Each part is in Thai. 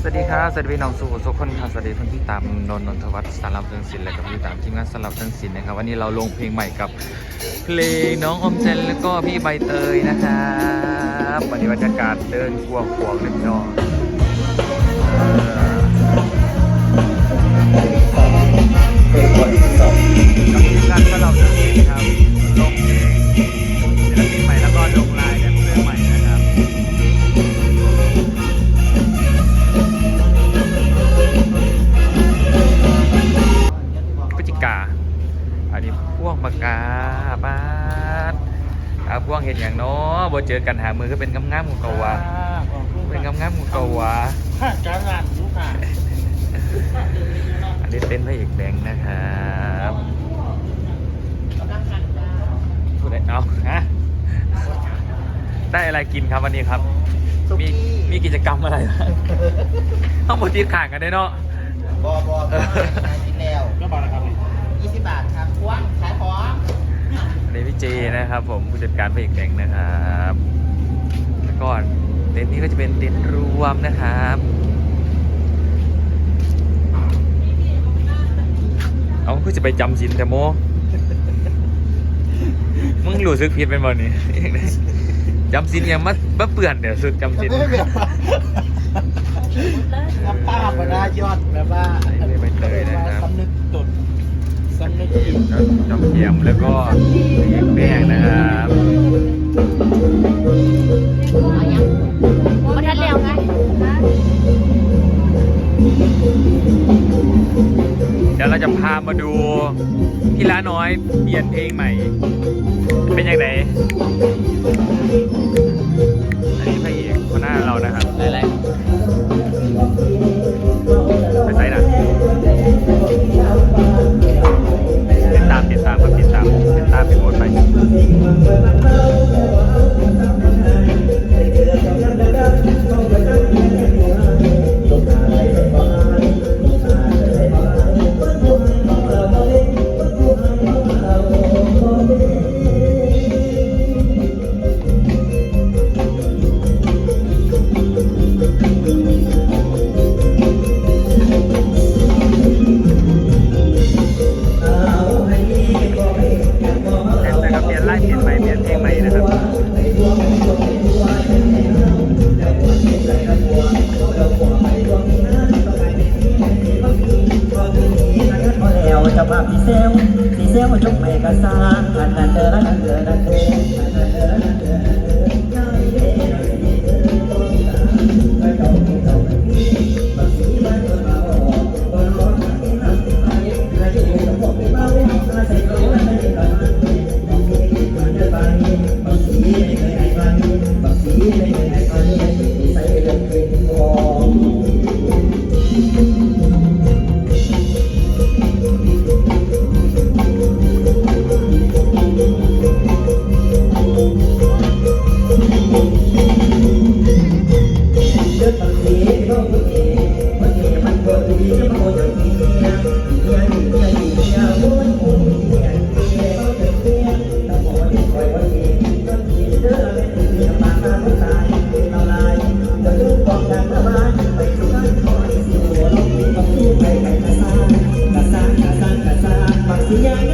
สวัสดีครับ สวัสดีพี่น้องสู่ทุกคนครับสวัสดีคนที่ตามนนท์นนทวัฒน์สารลับเรื่องศิลป์และกับที่ตามทีมงานสารลับเรื่องศิลป์นะครับวันนี้เราลงเพลงใหม่กับเพลงน้องอมเจนแล้วก็พี่ใบเตยนะครับวันนี้บรรยากาศเดินควงควงเลยพี่น้องเออกับทีมงานสารลับเรื่องศิลป์ครับลง พ่วงเห็นอย่างเนาะบ่เจอกันหามือก็เป็นงามๆของเก่าวะเป็นงามๆของเก่าวะข้าการงานลูกค้าอันนี้เต้นพระเอกแบงค์นะครับพูดได้เอาฮะได้อะไรกินครับวันนี้ครับ มีมีกิจกรรมอะไรบ้างต้องหมดที่ข่างกันได้เนาะบอบอ เจนะครับ ผมผู้จัดการพระเอกแบงค์นะครับแล้วก็เต็นท์นี้ก็จะเป็นเต็นท์รวมนะครับเอาคือจะไปจำสินแต่โมมึงรู้สึกผิดเป็นบ่นี่จำสินยังมามาเปื่อนเดี๋ยวสุดจำสินไม่แบบน้ำป้าพนายอดแบบว่าไม่ไม่เตยนะครับสำนึกตดสำนึกผิดแล้วจำเทียมแล้วก็ จะพามาดูพี่ล้าน้อยเปลี่ยนเพลงใหม่ เป็นยังไง ภาพที่เซลที่เซลจงไม่กระซาอันนั้นเดออันนั้นเดออันนั้นเดอ ส่ง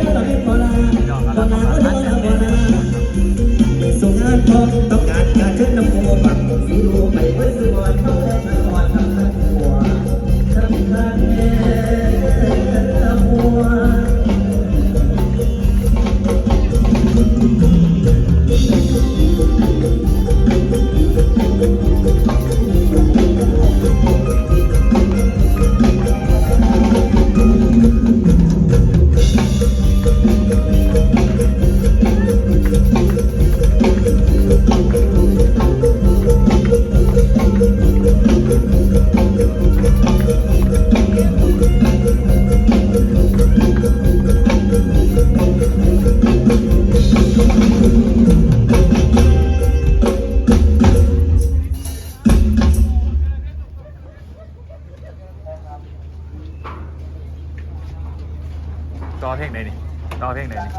เพลงไหนนี่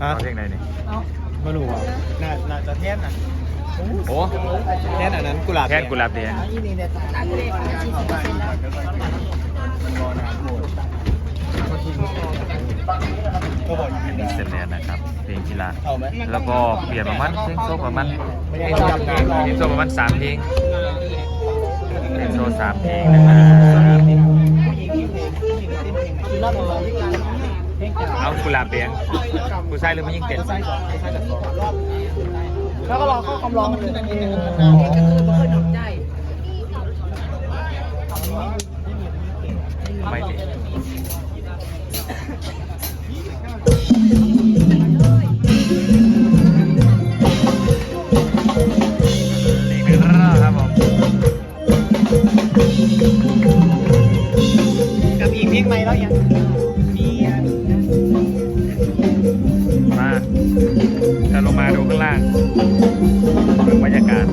ต่อเพลงไหนนี่ไม่รู้อะน่าน่าจะเทียนนะโอ้แค่อันนั้นกุหลาบแค่กุหลาบแดงนี่เสร็จแล้วนะครับ เพลงกีฬาเอาไหมแล้วก็เปลี่ยนประมาณเพลงโซ่ประมาณเพลงโซ่เพลงโซ่ประมาณสามเพลงเพลงโซ่สามเพลงนะครับ เอากุหลาบแดงกูใส่หรือไม่ยิ่งเต้นแล้วก็รอข้าคำร้องนิดนึงนิดนึงไม่ต้นนี่คือรอครับผมกับอีกเพลงใหม่แล้วยัง กาศ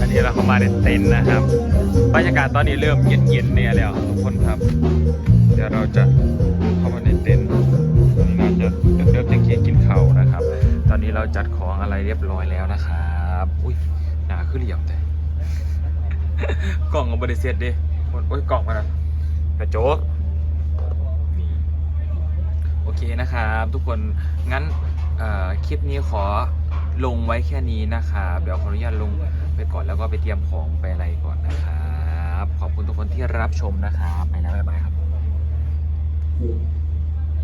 อันนี้เราเข้ามาในเต็นท์นะครับ บรรยากาศตอนนี้เริ่มเย็นๆเนี่ยแล้วทุกคนครับ เดี๋ยวเราจะเข้ามาในเต็นท์ตอนนี้น่าจะเริ่มจะเกียกินข้าวนะครับ ตอนนี้เราจัดของอะไรเรียบร้อยแล้วนะครับ อุ้ยหนาขึ้นเหลี่ยมแต่ กล่องกับบริเซตดิโอ้ยกล่องมาแล้วกระโจกนี่โอเคนะครับทุกคนงั้นคลิปนี้ขอลงไว้แค่นี้นะครับเดี๋ยวขออนุญาตลงไปก่อนแล้วก็ไปเตรียมของไปอะไรก่อนนะครับ ขอบคุณทุกคนที่รับชมนะครับไปแล้วบ๊ายบายครับ